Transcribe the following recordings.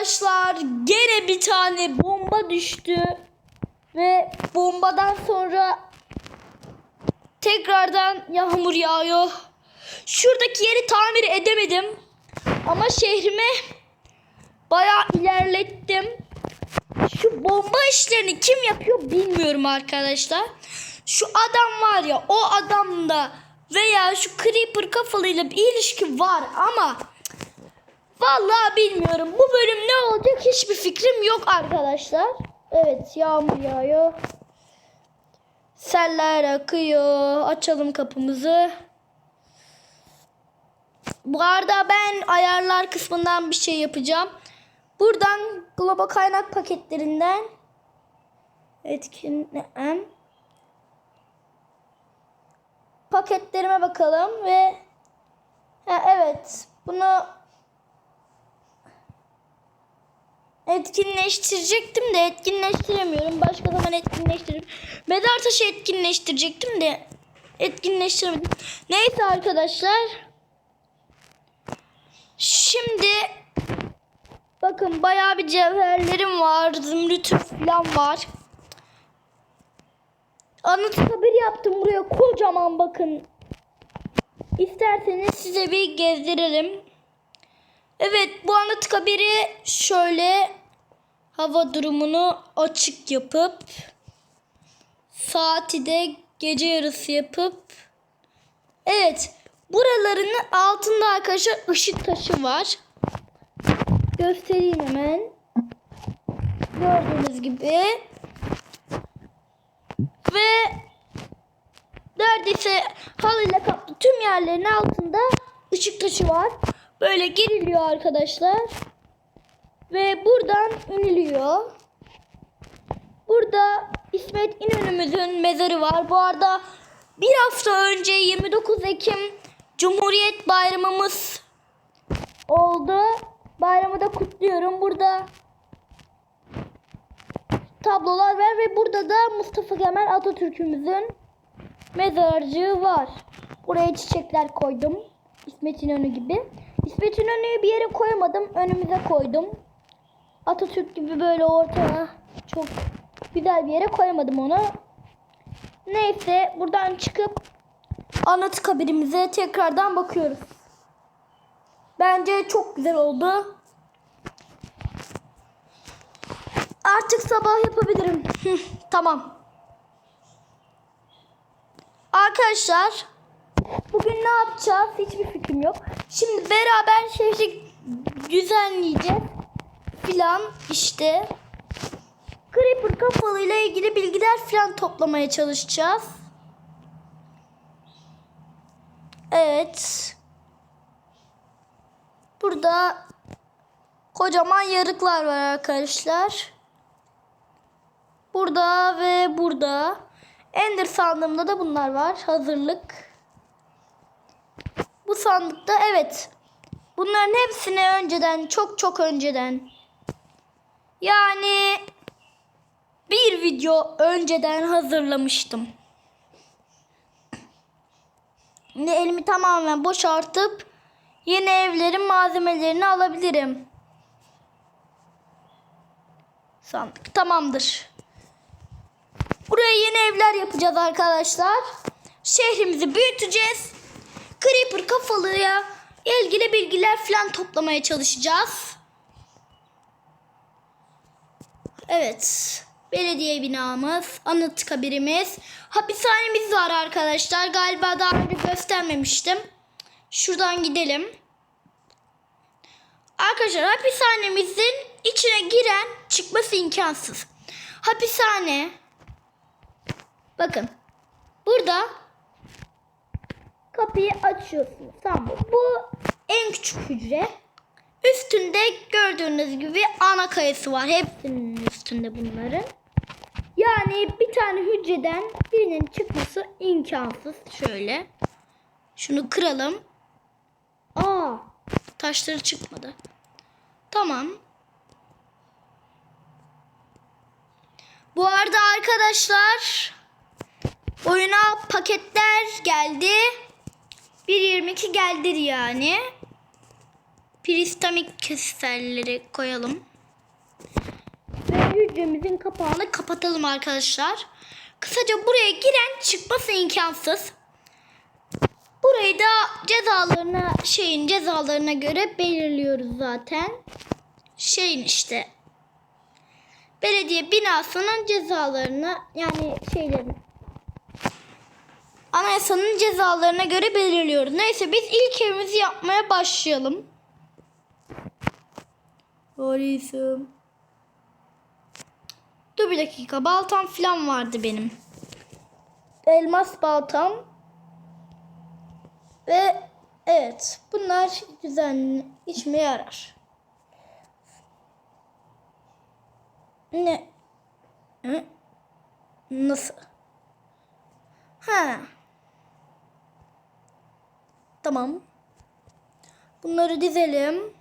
Arkadaşlar gene bir tane bomba düştü. Ve bombadan sonra tekrardan yağmur yağıyor. Şuradaki yeri tamir edemedim. Ama şehrimi bayağı ilerlettim. Şu bomba işlerini kim yapıyor bilmiyorum arkadaşlar. Şu adam var ya o adamda veya şu creeper kafalıyla bir ilişki var ama vallahi bilmiyorum. Bu bölüm ne olacak hiçbir fikrim yok arkadaşlar. Evet yağmur yağıyor. Seller akıyor. Açalım kapımızı. Bu arada ben ayarlar kısmından bir şey yapacağım. Buradan global kaynak paketlerinden etkinleyen paketlerime bakalım ve ha, evet bunu etkinleştirecektim de etkinleştiremiyorum. Başka zaman etkinleştiririm. Medar taşı etkinleştirecektim de etkinleştiremedim. Neyse arkadaşlar. Şimdi bakın bayağı bir cevherlerim var. Zümrüt falan var. Anıtkabir yaptım buraya kocaman bakın. İsterseniz size bir gezdirelim. Evet bu Anıtkabir'i şöyle hava durumunu açık yapıp saati de gece yarısı yapıp evet buralarının altında arkadaşlar ışık taşı var. Göstereyim hemen. Gördüğünüz gibi ve neredeyse halıyla kaplı tüm yerlerin altında ışık taşı var. Böyle geriliyor arkadaşlar. Ve buradan iniliyor. Burada İsmet İnönü'müzün mezarı var. Bu arada bir hafta önce 29 Ekim Cumhuriyet Bayramımız oldu. Bayramı da kutluyorum. Burada tablolar var ve burada da Mustafa Kemal Atatürk'ümüzün mezarcığı var. Buraya çiçekler koydum. İsmet İnönü gibi. İsmet İnönü'yü bir yere koyamadım. Önümüze koydum. Atatürk gibi böyle ortaya çok güzel bir yere koyamadım onu. Neyse buradan çıkıp Anıtkabir'imize tekrardan bakıyoruz. Bence çok güzel oldu. Artık sabah yapabilirim. Tamam. Arkadaşlar bugün ne yapacağız hiçbir fikrim yok. Şimdi beraber şehri düzenleyeceğiz filan işte. Creeper kafalıyla ilgili bilgiler filan toplamaya çalışacağız. Evet. Burada kocaman yarıklar var arkadaşlar. Burada ve burada. Ender sandığımda da bunlar var. Hazırlık. Bu sandıkta evet. Bunların hepsini önceden çok çok önceden yani bir video önceden hazırlamıştım. Şimdi elimi tamamen boşaltıp yeni evlerin malzemelerini alabilirim. Sandık tamamdır. Buraya yeni evler yapacağız arkadaşlar. Şehrimizi büyüteceğiz. Creeper kafalıya ilgili bilgiler falan toplamaya çalışacağız. Evet. Belediye binamız, anıtkabirimiz, hapishanemiz var arkadaşlar. Galiba daha önce göstermemiştim. Şuradan gidelim. Arkadaşlar hapishanemizin içine giren çıkması imkansız. Hapishane Bakın. Burada kapıyı açıyorsunuz. Tamam? Bu en küçük hücre. Üstünde gördüğünüz gibi ana kayası var. Hepsinin üstünde bunların. Yani bir tane hücreden birinin çıkması imkansız. Şöyle. Şunu kıralım. Aa, taşları çıkmadı. Tamam. Bu arada arkadaşlar oyuna paketler geldi. 1.22 geldi yani. Pristamik kristalleri koyalım. hücremizin kapağını kapatalım arkadaşlar. Kısaca buraya giren çıkması imkansız. Burayı da cezalarına şeyin cezalarına göre belirliyoruz zaten. Şeyin işte belediye binasının cezalarını yani şeylerini anayasanın cezalarına göre belirliyoruz. Neyse biz ilk evimizi yapmaya başlayalım. Polisim. Dur bir dakika. Baltam falan vardı benim. Elmas baltam. Ve evet bunlar güzel işime yarar. Ne? Hı? Nasıl? Ha. Tamam. Bunları dizelim.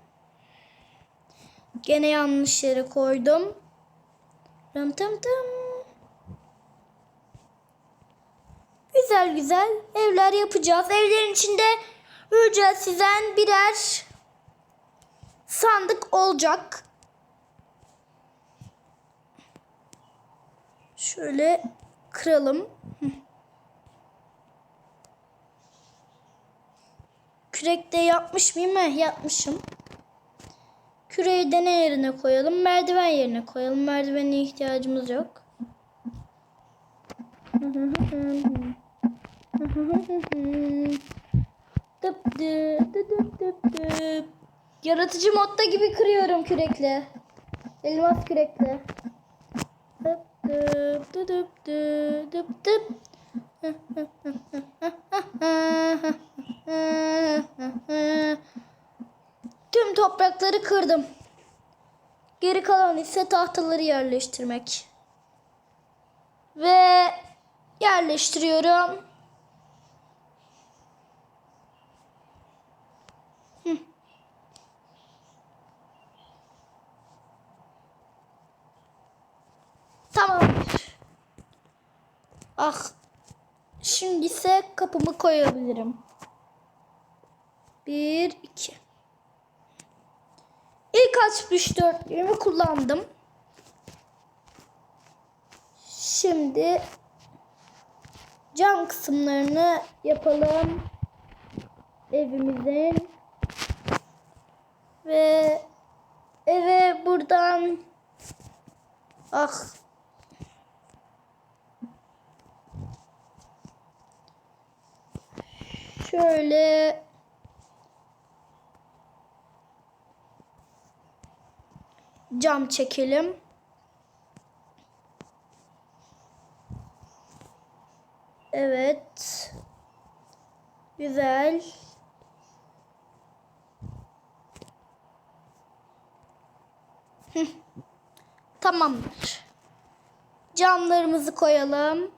Gene yanlış yere koydum. Ram tam tam. Güzel güzel evler yapacağız. Evlerin içinde ücretsizden birer sandık olacak. Şöyle kıralım. Kürekte yapmış mıyım? Heh, yapmışım. Küreği de ne yerine koyalım? Merdiven yerine koyalım. Merdivene ihtiyacımız yok. Dıp dıp dıp dıp dıp. Yaratıcı modda gibi kırıyorum kürekle. Elmas kürekle. Dıp dıp dıp dıp dıp dıp. Tüm toprakları kırdım. Geri kalan ise tahtaları yerleştirmek. Ve yerleştiriyorum. Hı. Tamamdır. Ah. Şimdi ise kapımı koyabilirim. Bir, iki. İlk açmış dörtlüğümü kullandım. Şimdi cam kısımlarını yapalım. Evimizin. Ve eve buradan ah şöyle cam çekelim. Evet. Güzel. Tamamdır. Camlarımızı koyalım.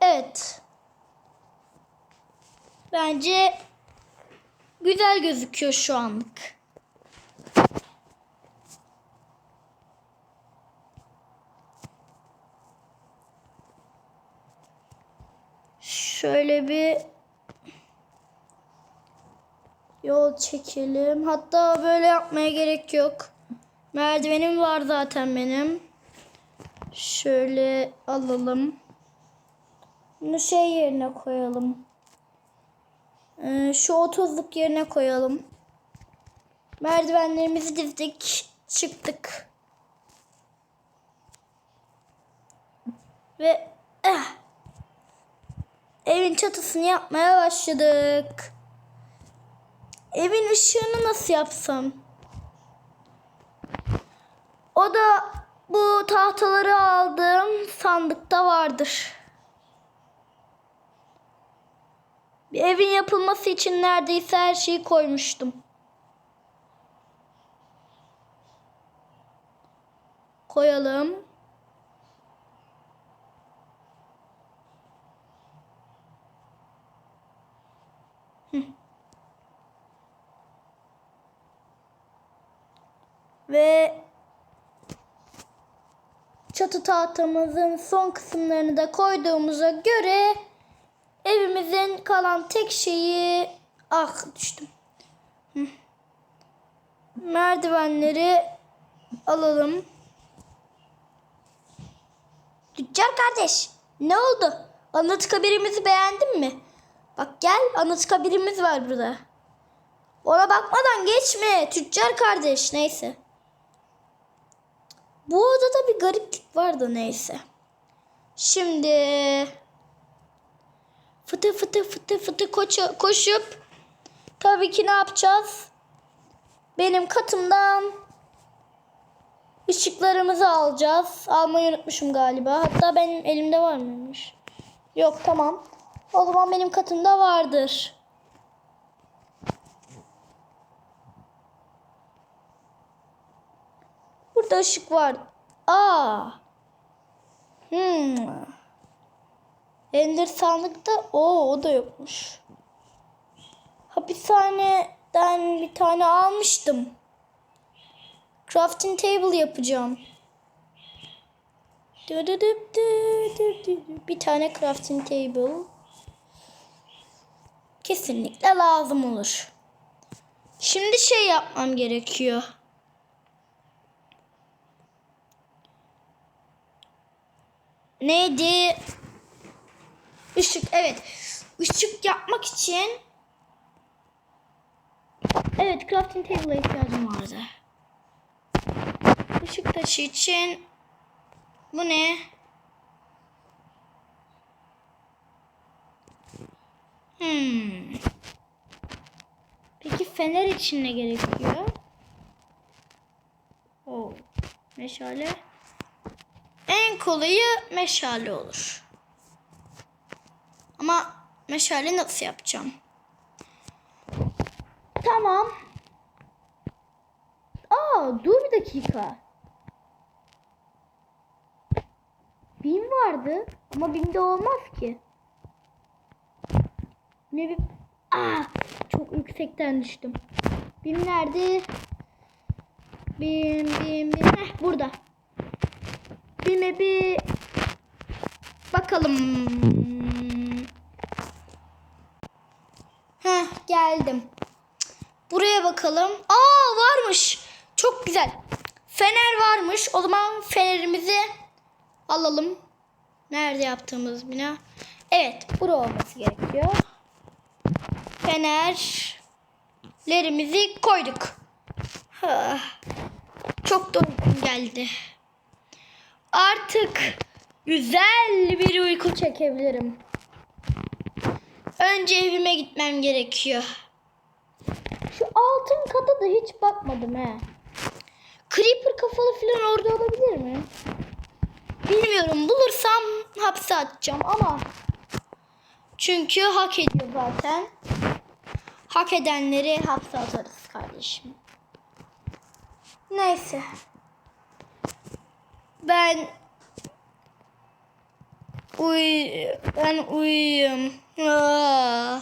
Evet. Bence güzel gözüküyor şu anlık. Şöyle bir yol çekelim. Hatta böyle yapmaya gerek yok. Merdivenim var zaten benim. Şöyle alalım. Bunu şey yerine koyalım. Ee, şu otuzluk yerine koyalım. Merdivenlerimizi dizdik. Çıktık. Ve eh, evin çatısını yapmaya başladık. Evin ışığını nasıl yapsam? O da bu tahtaları aldığım sandıkta vardır. Bir evin yapılması için neredeyse her şeyi koymuştum. Koyalım. Ve çatı tahtamızın son kısımlarını da koyduğumuza göre evimizin kalan tek şeyi ah düştüm. Merdivenleri alalım. Tüccar kardeş ne oldu? Anıtkabirimizi beğendin mi? Bak gel anıtkabirimiz var burada. Ona bakmadan geçme tüccar kardeş neyse. Bu odada bir gariplik vardı neyse. Şimdi fıtı fıtı fıtı fıtı koşu, koşup tabii ki ne yapacağız? Benim katımdan ışıklarımızı alacağız. Almayı unutmuşum galiba. Hatta benim elimde var mıymış? Yok tamam. O zaman benim katımda vardır. Burada ışık var. Aa. Hmm. Ender sandıkta o o da yokmuş. Hapishaneden bir tane almıştım. Crafting table yapacağım. Bir tane crafting table. Kesinlikle lazım olur. Şimdi şey yapmam gerekiyor. Neydi? Işık evet. Işık yapmak için Evet crafting table'a ihtiyacım vardı. Işık taşı için bu ne? Hmm. Peki fener için ne gerekiyor? Oh. Meşale. En kolayı meşale olur. Ama meşale nasıl yapacağım? Tamam. Aa dur bir dakika. Bim vardı ama Bim'de olmaz ki. Ne bir... Aa çok yüksekten düştüm. Bim nerede? Bim bim bim. Heh burada. Bim'e bir bakalım. Heh geldim. Buraya bakalım. Aa varmış. Çok güzel. Fener varmış. O zaman fenerimizi alalım. Nerede yaptığımız bina? Evet, bura olması gerekiyor. Fenerlerimizi koyduk. Çok da uykum geldi. Artık güzel bir uyku çekebilirim. Önce evime gitmem gerekiyor. Şu altın kata da hiç bakmadım he. Creeper kafalı falan orada olabilir mi? Bilmiyorum. Bulursam hapse atacağım ama çünkü hak ediyor zaten. Hak edenleri hapse atarız kardeşim. Neyse. Ben uy ben uyuyayım. Ah.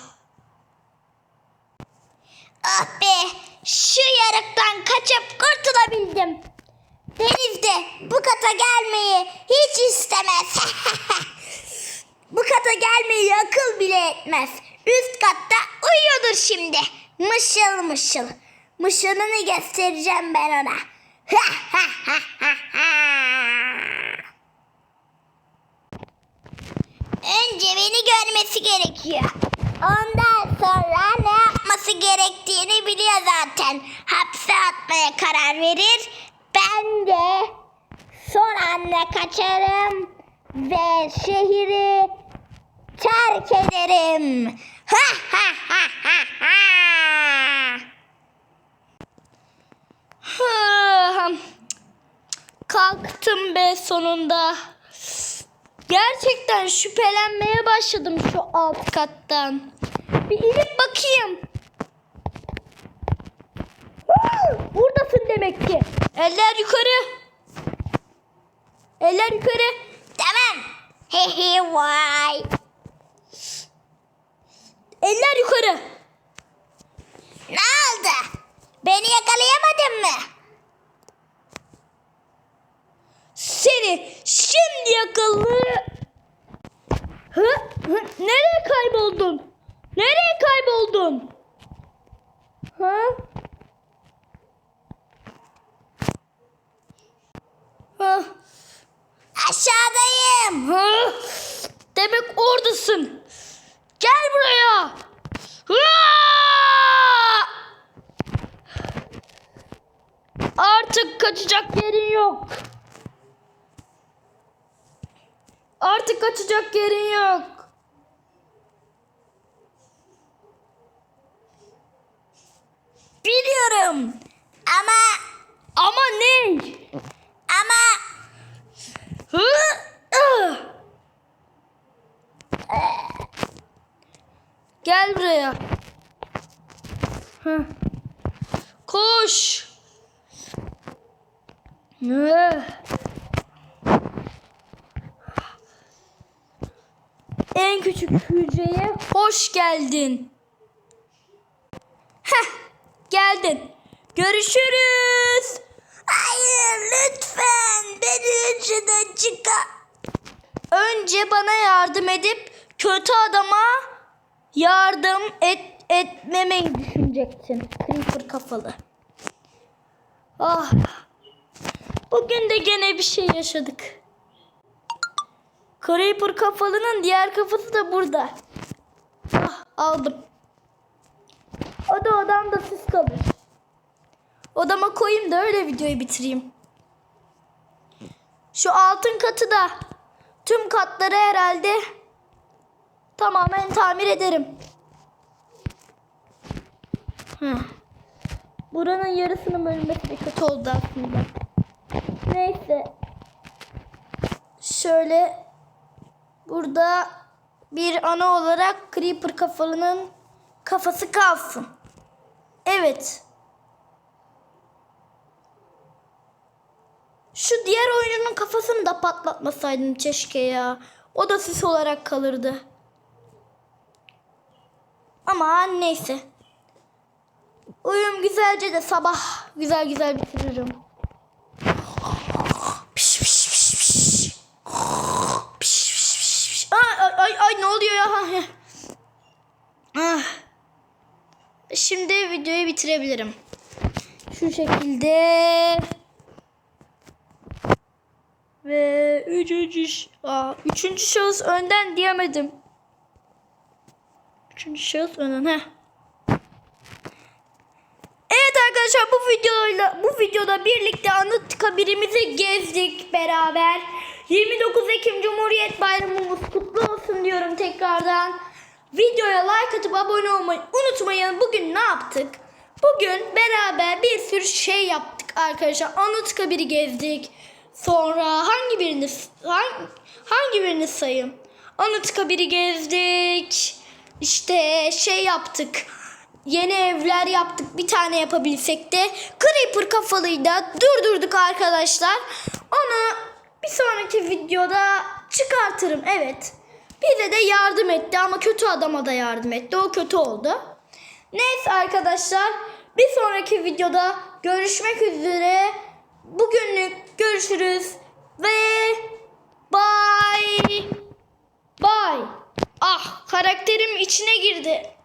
Ah be şu yarıktan kaçıp kurtulabildim. Denizde bu kata gelmeyi hiç istemez. bu kata gelmeyi akıl bile etmez. Üst katta uyuyordur şimdi. Mışıl mışıl. Mışılını göstereceğim ben ona. Önce beni görmesi gerekiyor. Ondan sonra ne yapması gerektiğini biliyor zaten. Hapse atmaya karar verir. Ben de son anda kaçarım ve şehri terk ederim. Ha ha ha ha ha. Kalktım be sonunda. Gerçekten şüphelenmeye başladım şu alt kattan. Bir inip bakayım. Buradasın demek ki. Eller yukarı. Eller yukarı. Tamam. He vay. Eller yukarı. Ne oldu? Beni yakalayamadın mı? seni şimdi yakalı. Hı? Nereye kayboldun? Nereye kayboldun? Ha? Ha? Aşağıdayım. Ha? Demek oradasın. Gel buraya. Ha! Artık kaçacak yerin yok. Artık kaçacak yerin yok. Biliyorum. Ama Ama ne? ama Hı? Ah! Gel buraya. Hı. Koş. Hı. Küçük hücreye hoş geldin. Heh, geldin. Görüşürüz. hayır lütfen beni hücreden çıkar. önce bana yardım edip kötü adama yardım et etmemeyi düşünecektin. Creeper kafalı. Ah. Bugün de gene bir şey yaşadık. Creeper kafalının diğer kafası da burada. Ah, aldım. O da odamda siz kalır. Odama koyayım da öyle videoyu bitireyim. Şu altın katı da tüm katları herhalde tamamen tamir ederim. Heh. Buranın yarısının bölünmesi de kötü oldu aslında. Neyse. Şöyle burada bir ana olarak Creeper kafalının kafası kalsın. Evet. Şu diğer oyuncunun kafasını da patlatmasaydım keşke ya. O da sis olarak kalırdı. Ama neyse. Uyum güzelce de sabah güzel güzel bitiririm. Oluyor ya? Ah. Şimdi videoyu bitirebilirim. Şu şekilde. Ve üçüncü, aa, üçüncü şahıs önden diyemedim. Üçüncü şahıs önden. Heh. Evet arkadaşlar bu videoyla bu videoda birlikte Anıtkabir'imizi gezdik beraber. 29 Ekim Cumhuriyet Bayramımız kutlu olsun diyorum tekrardan. Videoya like atıp abone olmayı unutmayın. Bugün ne yaptık? Bugün beraber bir sürü şey yaptık arkadaşlar. Anıtkabir'i gezdik. Sonra hangi birini hangi, hangi birini sayayım? Anıtkabir'i gezdik. İşte şey yaptık. Yeni evler yaptık. Bir tane yapabilsek de Creeper kafalıyı da durdurduk arkadaşlar. Onu bir sonraki videoda çıkartırım. Evet. Bize de yardım etti ama kötü adama da yardım etti. O kötü oldu. Neyse arkadaşlar. Bir sonraki videoda görüşmek üzere. Bugünlük görüşürüz. Ve bye. Bye. Ah karakterim içine girdi.